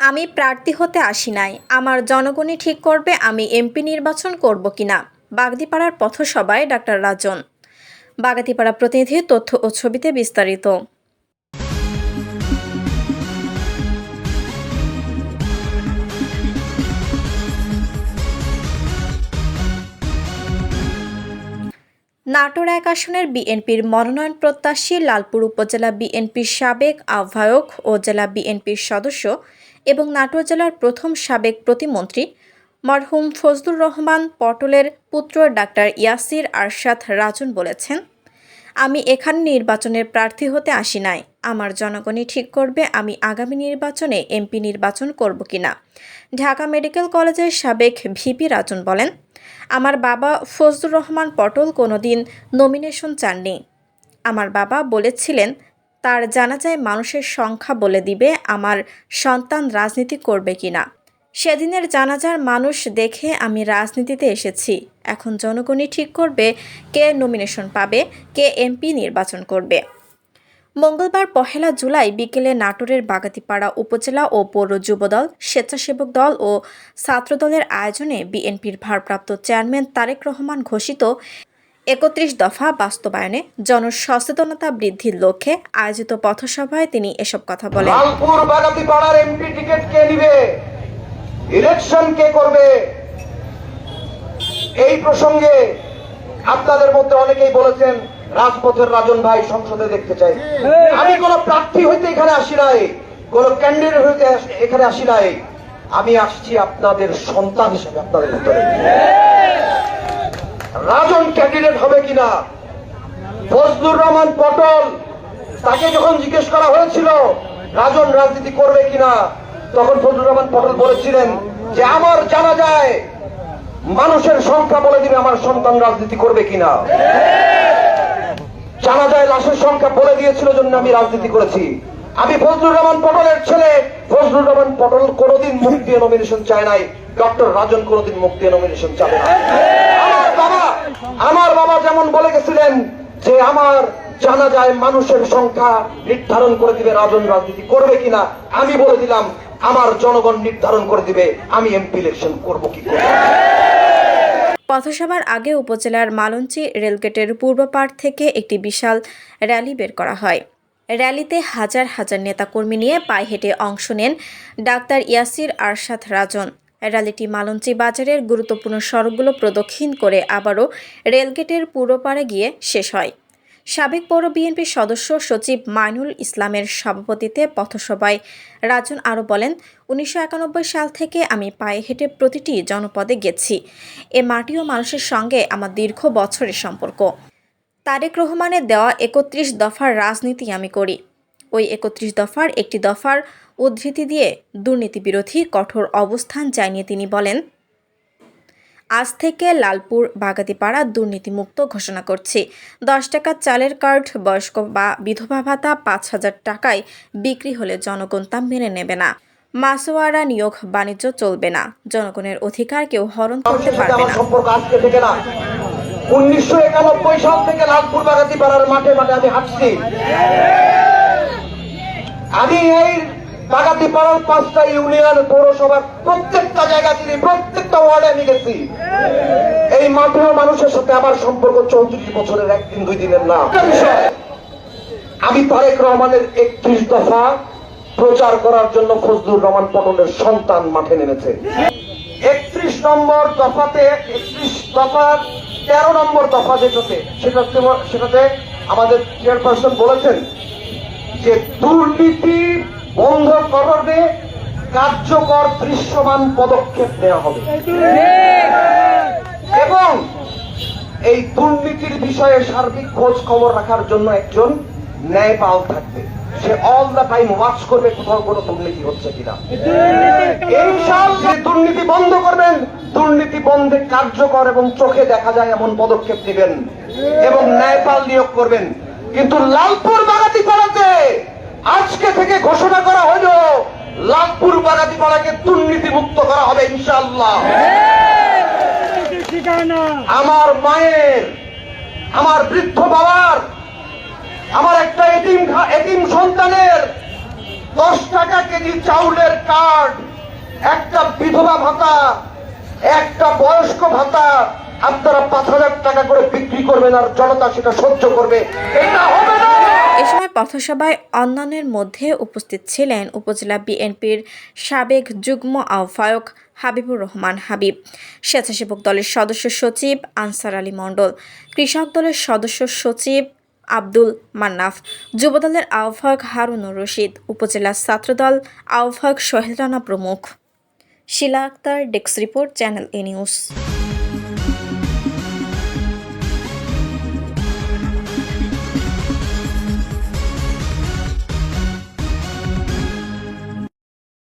আমি প্রার্থী হতে আসি নাই। আমার জনগণই ঠিক করবে আমি এমপি নির্বাচন করব কিনা। বাগদিপাড়ার পথসভায় ডাক্তার রাজন। বাগাতিপাড়া প্রতিনিধি তথ্য ও ছবিতে বিস্তারিত। নাটোর এক আসনের বিএনপির মনোনয়ন প্রত্যাশী লালপুর উপজেলা বিএনপির সাবেক আহ্বায়ক ও জেলা বিএনপির সদস্য এবং নাটোর জেলার প্রথম সাবেক প্রতিমন্ত্রী মরহুম ফজলুর রহমান পটলের পুত্র ডাক্তার ইয়াসির আরশাদ রাজন বলেছেন। আমি এখানে নির্বাচনের প্রার্থী হতে আসি নাই। আমার জনগণই ঠিক করবে আমি আগামী নির্বাচনে এমপি নির্বাচন করব কিনা। ঢাকা মেডিকেল কলেজের সাবেক ভিপি রাজন বলেন, আমার বাবা ফজলুর রহমান পটল কোনোদিন নমিনেশন চাননি। আমার বাবা বলেছিলেন, তার জানাজায় মানুষের সংখ্যা বলে দিবে আমার সন্তান রাজনীতি করবে কিনা। সেদিনের জানাজার মানুষ দেখে আমি রাজনীতিতে এসেছি। এখন জনগণই ঠিক করবে কে নমিনেশন পাবে, কে এমপি নির্বাচন করবে। মঙ্গলবার পহেলা জুলাই বিকেলে নাটোরের বাগাতিপাড়া উপজেলা ও পৌর যুবদল, স্বেচ্ছাসেবক দল ও ছাত্রদলের আয়োজনে বিএনপির ভারপ্রাপ্ত চেয়ারম্যান তারেক রহমান ঘোষিত একত্রিশ দফা বাস্তবায়নে জনসচেতনতা বৃদ্ধির লক্ষ্যে আয়োজিত পথসভায় তিনি এসব কথা বলেন। ইলেকশন কে করবে? এই প্রসঙ্গে আপনাদের মধ্যে অনেকেই বলেছেন রাজপথের রাজন ভাই সংসদে দেখতে চাই। আমি কোন প্রার্থী হইতে এখানে আসি নাই কোন ক্যান্ডিডেট হইতে এখানে আসি নাই। আমি আসছি আপনাদের সন্তান হিসেবে আপনাদের ভিতরে রাজন ক্যান্ডিডেট হবে কিনা? ফজলুর রহমান পটল তাকে যখন জিজ্ঞেস করা হয়েছিল রাজন রাজনীতি করবে কিনা? তখন ফজলুর রহমান পটল বলেছিলেন যে, আমার জানা যায় মানুষের সংখ্যা বলে দিবে আমার সন্তান রাজনীতি করবে কিনা। জানা যায় লাশের সংখ্যা বলে দিয়েছিল জন্য আমি রাজনীতি করেছি। আমি ফজলুর রহমান পটলের ছেলে। ফজলুর রহমান পটল কোনোদিন মুখ দিয়ে নমিনেশন চায় নাই। ডক্টর রাজন কোনোদিন মুখ দিয়ে নমিনেশন চাবে না। আমার বাবা আমার বাবা যেমন বলে গেছিলেন যে, আমার জানা যায় মানুষের সংখ্যা নির্ধারণ করে দিবে রাজন রাজনীতি করবে কিনা। আমি বলে দিলাম আমার জনগণ নির্ধারণ করে দিবে, আমি এমপি ইলেকশন করব কি করব পথসভার আগে উপজেলার মালঞ্চি রেলগেটের পূর্ব পাড় থেকে একটি বিশাল র্যালি বের করা হয়। র্যালিতে হাজার হাজার নেতাকর্মী নিয়ে পায়ে হেঁটে অংশ নেন ডাক্তার ইয়াসির আরশাদ রাজন। র্যালিটি মালঞ্চি বাজারের গুরুত্বপূর্ণ সড়কগুলো প্রদক্ষিণ করে আবারও রেলগেটের পূর্ব পাড়ে গিয়ে শেষ হয়। সাবেক পৌর বিএনপির সদস্য সচিব মাইনুল ইসলামের সভাপতিতে পথসভায় রাজন আরও বলেন, উনিশশো একানব্বই সাল থেকে আমি পায়ে হেঁটে প্রতিটি জনপদে গেছি। এ মাটি ও মানুষের সঙ্গে আমার দীর্ঘ বছরের সম্পর্ক। তারেক রহমানের দেওয়া একত্রিশ দফার রাজনীতি আমি করি। ওই একত্রিশ দফার একটি দফার উদ্ধৃতি দিয়ে দুর্নীতি বিরোধী কঠোর অবস্থান জানিয়ে তিনি বলেন। আজ থেকে লালপুর বাগাতিপাড়া দুর্নীতিমুক্ত ঘোষণা করছি। দশ টাকার চালের কার্ড বয়স্ক বা বিধবা ভাতা পাঁচ হাজার টাকায় বিক্রি হলে জনগণ তা মেনে নেবে না। মাসোয়ারা নিয়োগ বাণিজ্য চলবে না। জনগণের অধিকার কেউ হরণ করতে পারবে না। উনিশশো একানব্বই সাল থেকে লালপুর বাগাতি পাড়ার মাঠে মাঠে আমি হাঁটছি। আমি এই বাগাতি পাড়ার পাঁচটা ইউনিয়ন পৌরসভার প্রত্যেকটা জায়গা চিনি প্রত্যেকটা ওয়ার্ডে আমি গেছি। এই মাঠের মানুষের সাথে আমার সম্পর্ক চৌত্রিশ বছরের, একদিন দুই দিনের না। আমি তারেক রহমানের একত্রিশ দফা প্রচার করার জন্য ফজলুর রহমান পটলের সন্তান মাঠে নেমেছে। একত্রিশ নম্বর দফাতে, একত্রিশ দফার তেরো নম্বর দফা যেটাতে, সেটাতে সেটাতে আমাদের চেয়ারপারসন বলেছেন যে দুর্নীতি বন্ধ করবে, কার্যকর দৃশ্যমান পদক্ষেপ নেওয়া হবে। এবং এই দুর্নীতির বিষয়ে সার্বিক খোঁজ খবর রাখার জন্য একজন ন্যায়পাল থাকবে। সে অল দা টাইম ওয়াচ করবে কোথাও কোনো দুর্নীতি হচ্ছে কিনা। এই সাল যে দুর্নীতি বন্ধ করবেন, দুর্নীতি বন্ধে কার্যকর এবং চোখে দেখা যায় এমন পদক্ষেপ নেবেন এবং ন্যায়পাল নিয়োগ করবেন। কিন্তু লালপুর থেকে ঘোষণা করা হইল লালপুর বাগাতি পাড়াকে দুর্নীতি মুক্ত করা হবে ইনশাআল্লাহ। আমার মায়ের, আমার বৃদ্ধ বাবার, আমার একটা এতিম ঘা- এতিম সন্তানের দশ টাকা কেজি চাউলের কার্ড, একটা বিধবা ভাতা, একটা বয়স্ক ভাতা, আপনারা পাঁচ হাজার টাকা করে বিক্রি করবেন আর জনতা সেটা সহ্য করবে। এটা হবে না! পথসভায় অন্যান্যের মধ্যে উপস্থিত ছিলেন উপজেলা বিএনপির সাবেক যুগ্ম আহ্বায়ক হাবিবুর রহমান হাবিব, স্বেচ্ছাসেবক দলের সদস্য সচিব আনসার আলী মণ্ডল, কৃষক দলের সদস্য সচিব আব্দুল মান্নাফ, যুবদলের আহ্বায়ক হারুনুর রশিদ, উপজেলা ছাত্রদল আহ্বায়ক সোহেল রানা প্রমুখ। Shila Akter, desk report, channel A news.